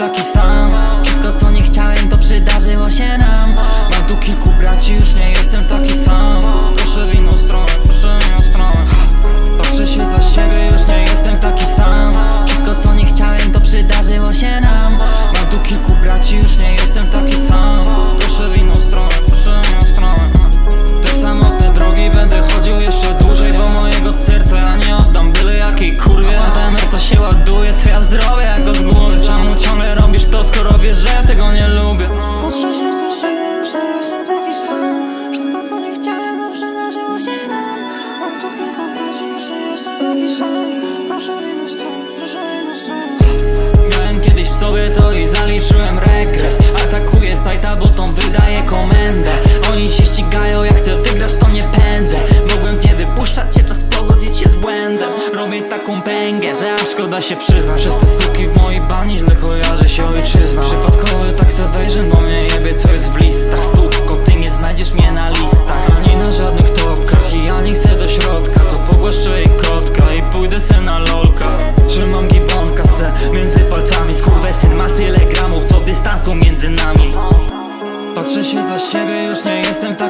tá que faz. Miałem kiedyś w sobie to i zaliczyłem regres. Atakuję sajta, bo tą wydaje komendę. Oni się ścigają, jak chcę wygrać to nie pędzę. Mogłem nie wypuszczać się, czas pogodzić się z błędem. Robię taką pęgę, że aż szkoda się przyznać. Przez te suki w mojej bazie za siebie już nie jestem tak